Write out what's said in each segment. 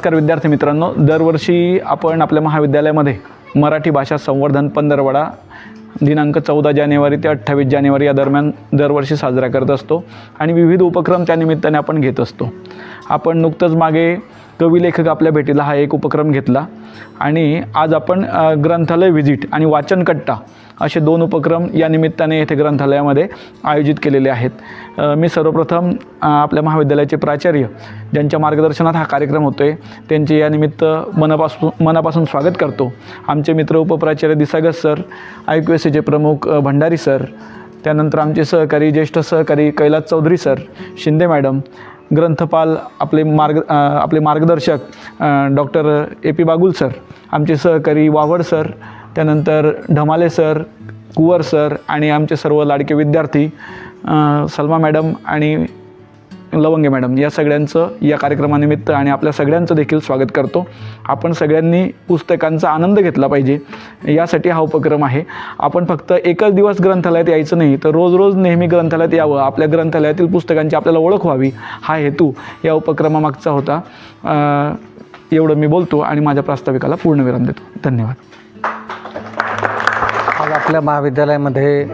नमस्कार विद्यार्थी मित्रांनो दरवर्षी आपण आपल्या महाविद्यालयामध्ये मराठी भाषा संवर्धन पंधरवडा दिनांक चौदा जानेवारी ते अठ्ठावीस जानेवारी या दरम्यान दरवर्षी साजरा करत असतो आणि विविध उपक्रम त्या निमित्ताने आपण घेत असतो. आपण नुकतंच मागे कवी लेखक आपल्या भेटीला हा एक उपक्रम घेतला आणि आज आपण ग्रंथालय व्हिजिट आणि वाचनकट्टा असे दोन उपक्रम या निमित्ताने येथे ग्रंथालयामध्ये आयोजित केलेले आहेत. मी सर्वप्रथम आपल्या महाविद्यालयाचे प्राचार्य ज्यांच्या मार्गदर्शनात हा कार्यक्रम होतो आहे त्यांचे या निमित्त मनापासून मनापासून स्वागत करतो. आमचे मित्र उपप्राचार्य Disagas sir I Q S सीचे प्रमुख भंडारी सर त्यानंतर आमचे सहकारी ज्येष्ठ सहकारी कैलास चौधरी सर शिंदे मॅडम ग्रंथपाल आपले मार्ग आपले मार्गदर्शक doctor A P Bagul sir आमचे सहकारी वावड सर त्यानंतर ढमाले सर कुवर सर आणि आमचे सर्व लाडके विद्यार्थी सलमा मॅडम आणि लवंगे मॅडम या सगळ्यांचं या कार्यक्रमानिमित्त आणि आपल्या सगळ्यांचं देखील स्वागत करतो. आपण सगळ्यांनी पुस्तकांचा आनंद घेतला पाहिजे यासाठी हा उपक्रम आहे. आपण फक्त एकच दिवस ग्रंथालयात यायचं नाही तर रोज रोज नेहमी ग्रंथालयात यावं. आपल्या ग्रंथालयातील पुस्तकांची आपल्याला ओळख व्हावी हा हेतू या उपक्रमामागचा होता. एवढं मी बोलतो आणि माझ्या प्रास्ताविकाला पूर्णविराम देतो. धन्यवाद. आपल्या महाविद्यालयामध्ये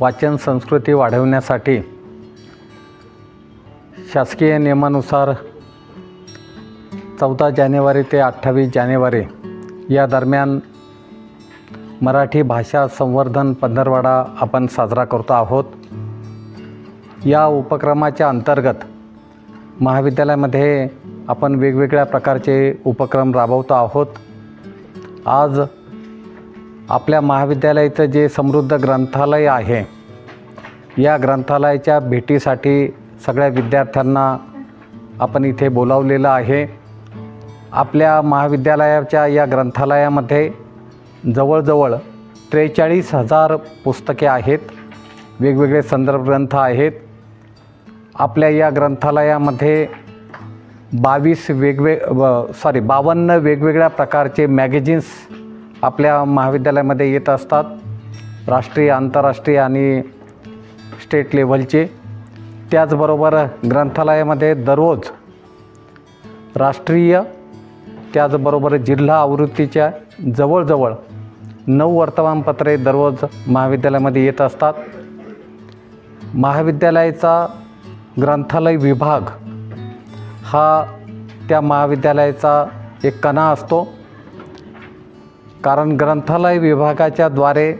वाचन संस्कृती वाढवण्यासाठी शासकीय नियमानुसार चौदा जानेवारी ते अठ्ठावीस जानेवारी या दरम्यान मराठी भाषा संवर्धन पंधरवाडा आपण साजरा करतो आहोत. या उपक्रमाच्या अंतर्गत महाविद्यालयामध्ये आपण वेगवेगळ्या प्रकारचे उपक्रम राबवतो आहोत. आज आपल्या महाविद्यालयाचं जे समृद्ध ग्रंथालय आहे या ग्रंथालयाच्या भेटीसाठी सगळ्या विद्यार्थ्यांना आपण इथे बोलावलेलं आहे. आपल्या महाविद्यालयाच्या या ग्रंथालयामध्ये जवळजवळ त्रेचाळीस हजार पुस्तके आहेत वेगवेगळे संदर्भ ग्रंथ आहेत. आपल्या या ग्रंथालयामध्ये बावीस वेगवे सॉरी बावन्न वेगवेगळ्या प्रकारचे मॅगझिन्स आपल्या महाविद्यालयामध्ये येत असतात राष्ट्रीय आंतरराष्ट्रीय आणि स्टेट लेवलचे त्याचबरोबर ग्रंथालयामध्ये दररोज राष्ट्रीय त्याचबरोबर जिल्हा आवृत्तीच्या जवळजवळ नऊ वर्तमानपत्रे दररोज महाविद्यालयामध्ये येत असतात. महाविद्यालयाचा ग्रंथालय विभाग हा त्या महाविद्यालयाचा एक कणा असतो. कारण ग्रंथालय विभागाच्या द्वारे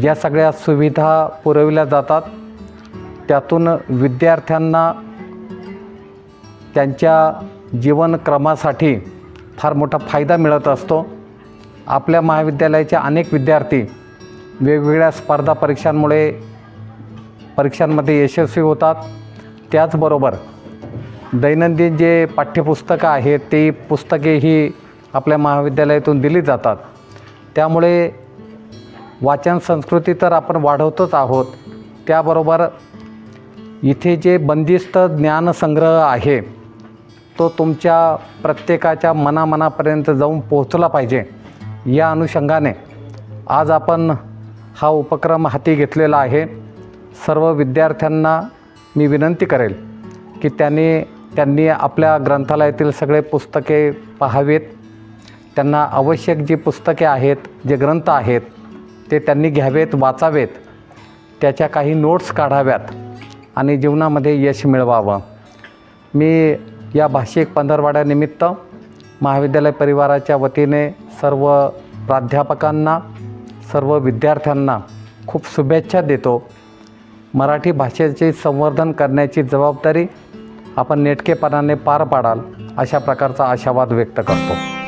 ज्या सगळ्या सुविधा पुरविल्या जातात त्यातून विद्यार्थ्यांना त्यांच्या जीवनक्रमासाठी फार मोठा फायदा मिळत असतो. आपल्या महाविद्यालयाचे अनेक विद्यार्थी वेगवेगळ्या स्पर्धा परीक्षांमुळे परीक्षांमध्ये यशस्वी होतात. त्याचबरोबर दैनंदिन जे पाठ्यपुस्तकं आहेत ती पुस्तके ही आपल्या महाविद्यालयातून दिली जातात. त्यामुळे वाचन संस्कृती तर आपण वाढवतच आहोत. त्याबरोबर इथे जे बंदिस्त ज्ञानसंग्रह आहे तो तुमच्या प्रत्येकाच्या मनामनापर्यंत जाऊन पोहोचला पाहिजे. या अनुषंगाने आज आपण हा उपक्रम हाती घेतलेला आहे. सर्व विद्यार्थ्यांना मी विनंती करेल की त्यांनी त्यांनी आपल्या ग्रंथालयातील सगळे पुस्तके पाहावेत. त्यांना आवश्यक जी पुस्तके आहेत जे ग्रंथ आहेत ते त्यांनी घ्यावेत वाचावेत. त्याच्या काही नोट्स काढाव्यात आणि जीवनामध्ये यश मिळवावं. मी या भाषिक पंधरवाड्यानिमित्त महाविद्यालय परिवाराच्या वतीने सर्व प्राध्यापकांना सर्व विद्यार्थ्यांना खूप शुभेच्छा देतो. मराठी भाषेचे संवर्धन करण्याची जबाबदारी आपण नेटकेपणाने पार पाडाल अशा प्रकारचा आशावाद व्यक्त करतो.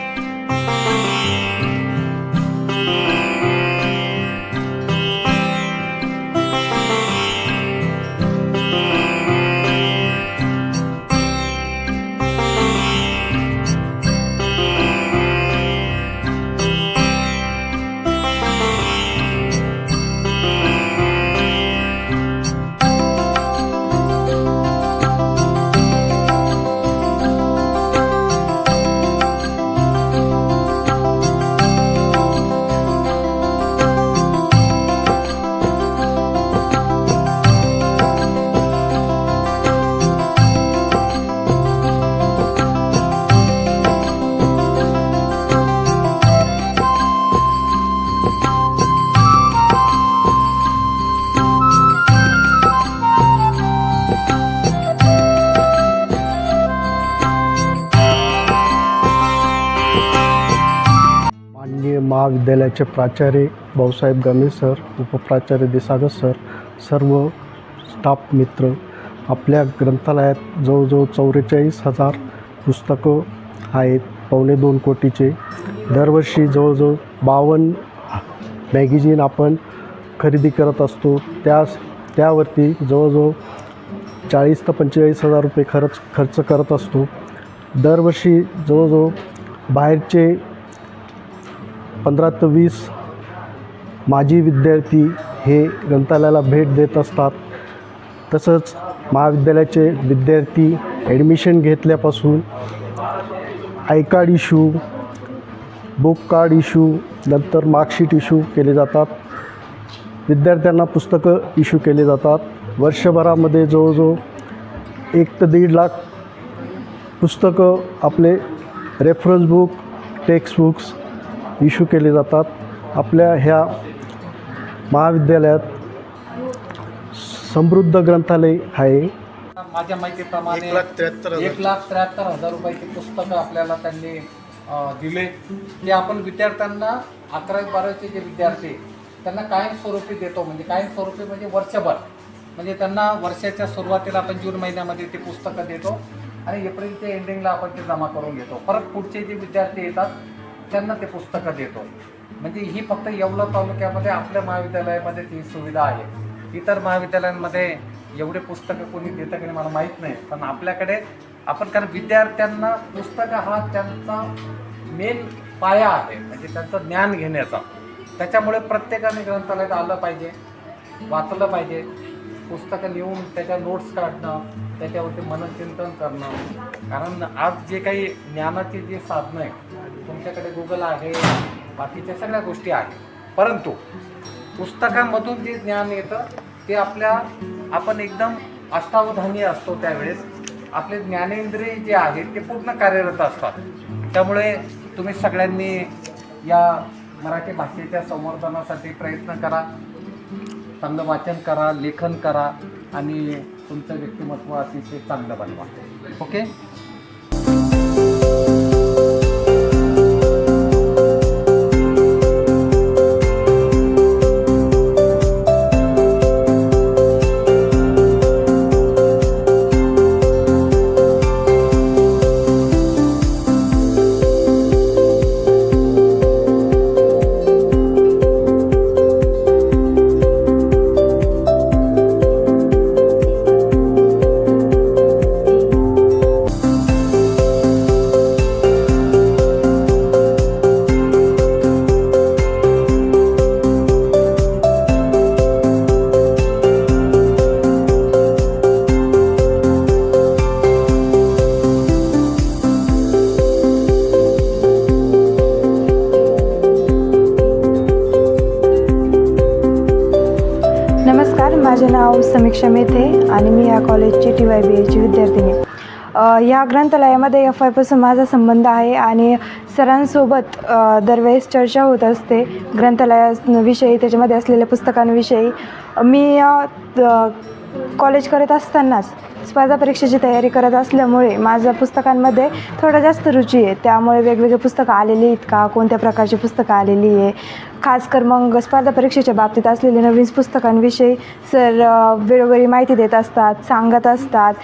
महाविद्यालयाचे प्राचार्य भाऊसाहेब गमे सर उपप्राचार्य देसागर सर सर्व स्टाफ मित्र आपल्या ग्रंथालयात जवळजवळ चौवेचाळीस हजार पुस्तकं आहेत. पावणे दोन कोटीचे. दरवर्षी जवळजवळ बावन्न मॅगझिन आपण खरेदी करत असतो. त्यास त्यावरती जवळजवळ चाळीस ते पंचेचाळीस हजार रुपये खर्च खर्च करत असतो. दरवर्षी जवळजवळ बाहेरचे पंधरा ते वीस माजी विद्यार्थी हे ग्रंथालयाला भेट देत असतात. तसंच महाविद्यालयाचे विद्यार्थी ॲडमिशन घेतल्यापासून I card issue book card issue नंतर मार्कशीट इश्यू केले जातात. विद्यार्थ्यांना पुस्तकं इश्यू केले जातात. वर्षभरामध्ये जवळजवळ एक ते दीड लाख पुस्तकं आपले रेफरन्स बुक टेक्स्ट इश्यू केले जातात. आपल्या ह्या महाविद्यालयात समृद्ध ग्रंथालय आहे. माझ्या माहितीप्रमाणे एक लाख त्र्याहत्तर हजार. एक लाख त्र्याहत्तर हजार रुपयाची पुस्तकं आपल्याला त्यांनी दिले. ते आपण विद्यार्थ्यांना अकरावी बारावीचे जे विद्यार्थी त्यांना कायमस्वरूपी देतो. म्हणजे कायमस्वरूपी म्हणजे वर्षभर. म्हणजे त्यांना वर्षाच्या सुरुवातीला आपण जून महिन्यामध्ये ते पुस्तकं देतो. आणि एप्रिलच्या एंडिंगला आपण ते जमा करून घेतो. परत पुढचे जे विद्यार्थी येतात त्यांना ते पुस्तकं देतो. म्हणजे ही फक्त येवला तालुक्यामध्ये आपल्या महाविद्यालयामध्ये ती सुविधा आहे. इतर महाविद्यालयांमध्ये एवढे पुस्तकं कोणी देतं की मला माहीत नाही. पण आपल्याकडे आपण कारण विद्यार्थ्यांना पुस्तकं हा त्यांचा मेन पाया आहे. म्हणजे त्यांचं ज्ञान घेण्याचा. त्याच्यामुळे प्रत्येकाने ग्रंथालयात आलं पाहिजे वाचलं पाहिजे. पुस्तकं लिहून त्याच्या नोट्स काढणं त्याच्यावरती मनचिंतन करणं. कारण आज जे काही ज्ञानाची जी साधनं आहे तुमच्याकडे गुगल आहे बाकीच्या सगळ्या गोष्टी आहेत. परंतु पुस्तकांमधून जे ज्ञान येतं ते आपल्या आपण एकदम अष्टावधानी असतो त्यावेळेस. आपले ज्ञानेंद्रिय जे आहेत ते पूर्ण कार्यरत असतात. त्यामुळे तुम्ही सगळ्यांनी या मराठी भाषेच्या संवर्धनासाठी प्रयत्न करा. चांगलं वाचन करा लेखन करा आणि तुमचं व्यक्तिमत्व अतिशय चांगलं बनवा. ओके? माझे नाव समीक्षा मेथे आणि मी या कॉलेजची टी वाय बी एची विद्यार्थिनी. या ग्रंथालयामध्ये एफ आयपासून माझा संबंध आहे आणि सरांसोबत दरवेळेस चर्चा होत असते ग्रंथालयाविषयी त्याच्यामध्ये असलेल्या पुस्तकांविषयी. मी कॉलेज करत असतानाच स्पर्धा परीक्षेची तयारी करत असल्यामुळे माझं पुस्तकांमध्ये थोडं जास्त रुची आहे. त्यामुळे वेगवेगळे पुस्तकं आलेली आहेत का? कोणत्या प्रकारची पुस्तकं आलेली आहे? खास कर मग स्पर्धा परीक्षेच्या बाबतीत असलेले नवीन पुस्तकांविषयी सर वेळोवेळी माहिती देत असतात सांगत असतात.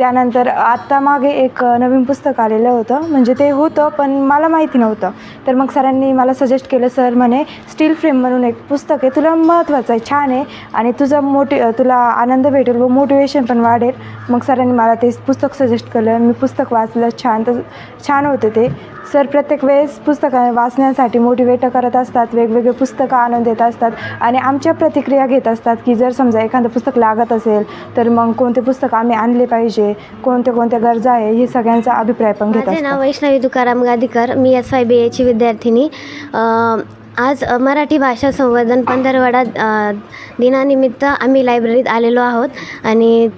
त्यानंतर आत्ता मागे एक नवीन पुस्तक आलेलं होतं. म्हणजे ते होतं पण मला माहिती नव्हतं. तर मग सरांनी मला सजेस्ट केलं सर म्हणे स्टील फ्रेम म्हणून एक पुस्तक आहे. तुला महत्त्वाचं आहे छान आहे आणि तुझा मोटी तुला आनंद भेटेल व मोटिवेशन पण वाढेल. मग सरांनी मला ते पुस्तक सजेस्ट केलं. मी पुस्तक वाचलं छान तर छान होतं ते. सर प्रत्येक वेळेस पुस्तकं वाचण्यासाठी मोटिवेट करत असतात वेगवेगळे पुस्तकं आणून देत असतात आणि आमच्या प्रतिक्रिया घेत असतात की जर समजा एखादं पुस्तक लागत असेल तर मग कोणते पुस्तक आम्ही आणले पाहिजे कोणत्या कोणत्या गरजा आहे हे सगळ्यांचा अभिप्राय पण घेत माझे नाव वैष्णवी तुकाराम गादीकर मी एस वाय बी एची विद्यार्थिनी. आज मराठी भाषा संवर्धन पंधरवडा दिनानिमित्त आम्ही लायब्ररीत आलेलो आहोत आणि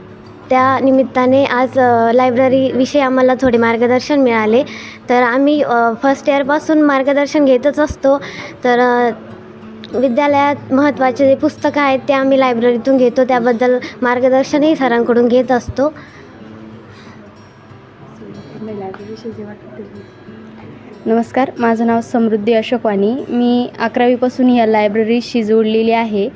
त्या निमित्ताने आज लायब्ररीविषयी आम्हाला थोडे मार्गदर्शन मिळाले. तर आम्ही फर्स्ट इयरपासून मार्गदर्शन घेतच असतो. तर विद्यालयात महत्त्वाचे जे पुस्तकं आहेत ते आम्ही लायब्ररीतून घेतो. त्याबद्दल मार्गदर्शनही सरांकडून घेत असतो. नमस्कार माझं नाव समृद्धी अशोकवाणी. मी अकरावीपासून या लायब्ररीशी जोडलेली आहे.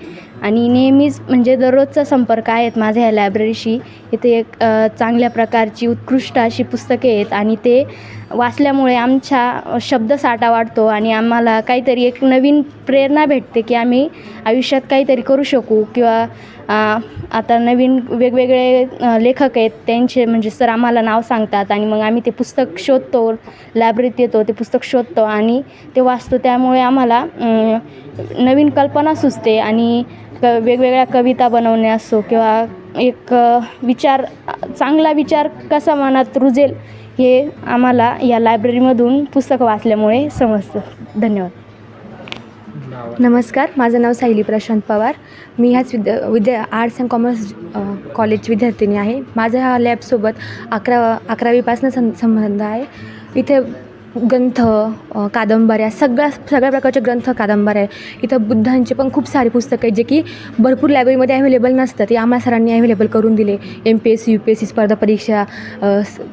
आणि नेहमीच म्हणजे दररोजचा संपर्क आहेत माझ्या ह्या लायब्ररीशी इथे एक चांगल्या प्रकारची उत्कृष्ट अशी पुस्तके आहेत आणि ते वाचल्यामुळे आमच्या शब्दसाठा वाढतो आणि आम्हाला काहीतरी एक नवीन प्रेरणा भेटते की आम्ही आयुष्यात काहीतरी करू शकू किंवा आता नवीन वेगवेगळे लेखक आहेत त्यांचे म्हणजे सर आम्हाला नाव सांगतात आणि मग आम्ही ते पुस्तक शोधतो लायब्ररीत येतो ते पुस्तक शोधतो आणि ते वाचतो. त्यामुळे आम्हाला नवीन कल्पना सुचते आणि क वेगवेगळ्या कविता बनवणे असो किंवा एक विचार चांगला विचार कसा मनात रुजेल हे आम्हाला या लायब्ररीमधून पुस्तकं वाचल्यामुळे समजतं. धन्यवाद. नमस्कार माझं नाव सायली प्रशांत पवार. मी ह्याच Vidya Vidya arts and commerce कॉलेजची कॉलेज विद्यार्थिनी आहे. माझा ह्या लॅबसोबत अकरा अकरावीपासून सं संबंध आहे. इथे ग्रंथ कादंबऱ्या सगळ्या सगळ्या प्रकारचे ग्रंथ कादंबऱ्या आहे इथं बुद्धांचे पण खूप सारे पुस्तकं आहेत जे की भरपूर लायब्ररीमध्ये अवेलेबल नसतात. ते आम्हाला सरांनी अवेलेबल करून दिले. M P S C U P S C स्पर्धा परीक्षा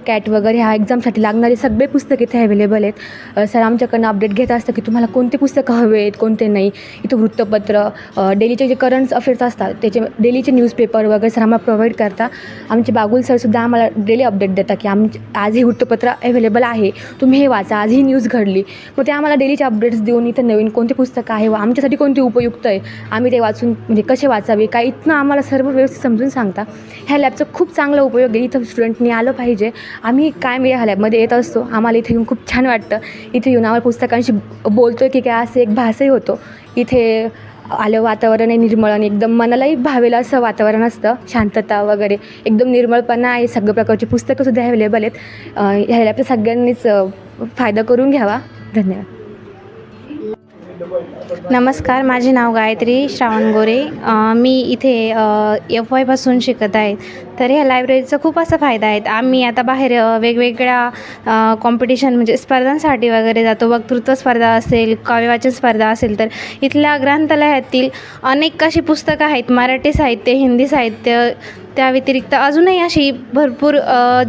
कॅट वगैरे ह्या एक्झामसाठी लागणारे सगळे पुस्तक इथे अवेलेबल आहेत. सर आमच्याकडनं अपडेट घेत असतं की तुम्हाला कोणते पुस्तकं हवे आहेत कोणते नाही. इथं वृत्तपत्र डेलीचे जे करंट अफेअर्स असतात त्याचे डेलीचे न्यूजपेपर वगैरे सर आम्हाला प्रोव्हाइड करता. आमचे बागुल सरसुद्धा आम्हाला डेली अपडेट देतात की आम आज हे वृत्तपत्र अवेलेबल आहे. तुम्ही हे वाचा. आज ही न्यूज घडली. मग ते आम्हाला डेलीचे अपडेट्स देऊन इथं नवीन कोणते पुस्तकं आहे व आमच्यासाठी कोणते उपयुक्त आहे आम्ही ते वाचून म्हणजे कसे वाचावे काय इथनं आम्हाला सर्व व्यवस्थित समजून सांगता. ह्या लॅबचा खूप चांगला उपयोग आहे. इथं स्टुडंटनी आलं पाहिजे. आम्ही काय मी ह्या लॅबमध्ये येत असतो आम्हाला इथे येऊन खूप छान वाटतं. इथे येऊन आम्हाला पुस्तकांशी बोलतो की काय असं एक भासही होतो. इथे आलं वातावरण आहे निर्मळ आणि एकदम मनालाही भावेलं असं वातावरण असतं. शांतता वगैरे. एकदम निर्मळपणा आहे. सगळ्या प्रकारची पुस्तकंसुद्धा अवेलेबल आहेत. ह्याला आपल्या सगळ्यांनीच फायदा करून घ्यावा. धन्यवाद. नमस्कार माझे नाव गायत्री श्रावण गोरे. मी इथे एफ वायपासून शिकत आहे. तर ह्या लायब्ररीचा खूप असा फायदा आहे. आम्ही आता बाहेर वेगवेगळ्या कॉम्पिटिशन म्हणजे स्पर्धांसाठी वगैरे जातो. वक्तृत्व स्पर्धा असेल काव्यवाचन स्पर्धा असेल तर इथल्या ग्रंथालयातील अनेक अशी पुस्तकं आहेत. मराठी साहित्य हिंदी साहित्य त्या व्यतिरिक्त अजूनही अशी भरपूर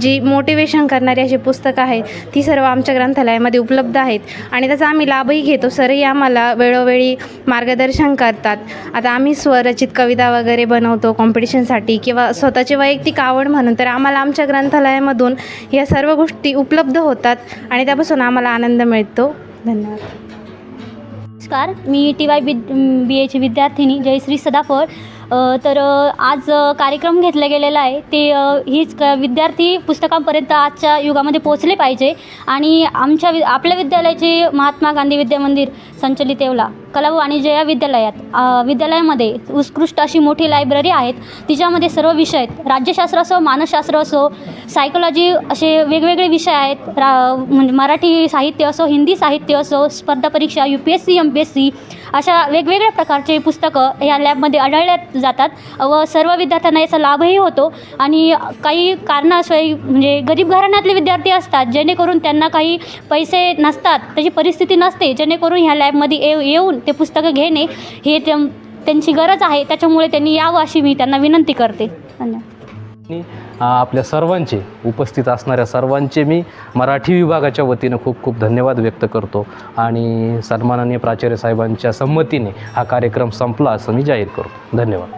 जी मोटिवेशन करणारी अशी पुस्तकं आहेत ती सर्व आमच्या ग्रंथालयामध्ये उपलब्ध आहेत. आणि त्याचा आम्ही लाभही घेतो. सरही आम्हाला वेळोवेळी मार्गदर्शन करतात. आता आम्ही स्वरचित कविता वगैरे बनवतो कॉम्पिटिशनसाठी किंवा स्वतःची वैयक्तिक आवड म्हणून तर आम्हाला आमच्या ग्रंथालयामधून या सर्व गोष्टी उपलब्ध होतात आणि त्यापासून आम्हाला आनंद मिळतो. धन्यवाद. नमस्कार. मी टी वाय बी बी एची विद्यार्थिनी जयश्री सदाफळ. तर आज कार्यक्रम घेतला गेलेला आहे. ते हीच क विद्यार्थी पुस्तकांपर्यंत आजच्या युगामध्ये पोचले पाहिजे. आणि आमच्या वि आपल्या विद्यालयाचे महात्मा गांधी विद्यामंदिर संचलित येवला. कला वाणिज्य या विद्यालयात विद्यालयामध्ये उत्कृष्ट अशी मोठी लायब्ररी आहेत. तिच्यामध्ये सर्व विषय आहेत. राज्यशास्त्र असो मानसशास्त्र असो सायकोलॉजी असे वेगवेगळे विषय आहेत. रा म्हणजे मराठी साहित्य असो हिंदी साहित्य असो स्पर्धा परीक्षा U P S C M P S C अशा वेगवेगळ्या प्रकारचे पुस्तकं या लॅबमध्ये आढळल्या जातात व सर्व विद्यार्थ्यांना याचा लाभही होतो. आणि काही कारणाशिवाय म्हणजे गरीब घराण्यातले विद्यार्थी असतात जेणेकरून त्यांना काही पैसे नसतात त्याची परिस्थिती नसते जेणेकरून ह्या लॅबमध्ये येऊ येऊन ते पुस्तकं घेणे हे त्यां- त्यांची गरज आहे. त्याच्यामुळे त्यांनी यावं अशी मी त्यांना विनंती करते. धन्यवाद. आणि आपल्या सर्वांचे उपस्थित असणाऱ्या सर्वांचे मी मराठी विभागाच्या वतीनं खूप खूप धन्यवाद व्यक्त करतो. आणि सन्माननीय प्राचार्य साहेबांच्या संमतीने हा कार्यक्रम संपला असं मी जाहीर करतो. धन्यवाद.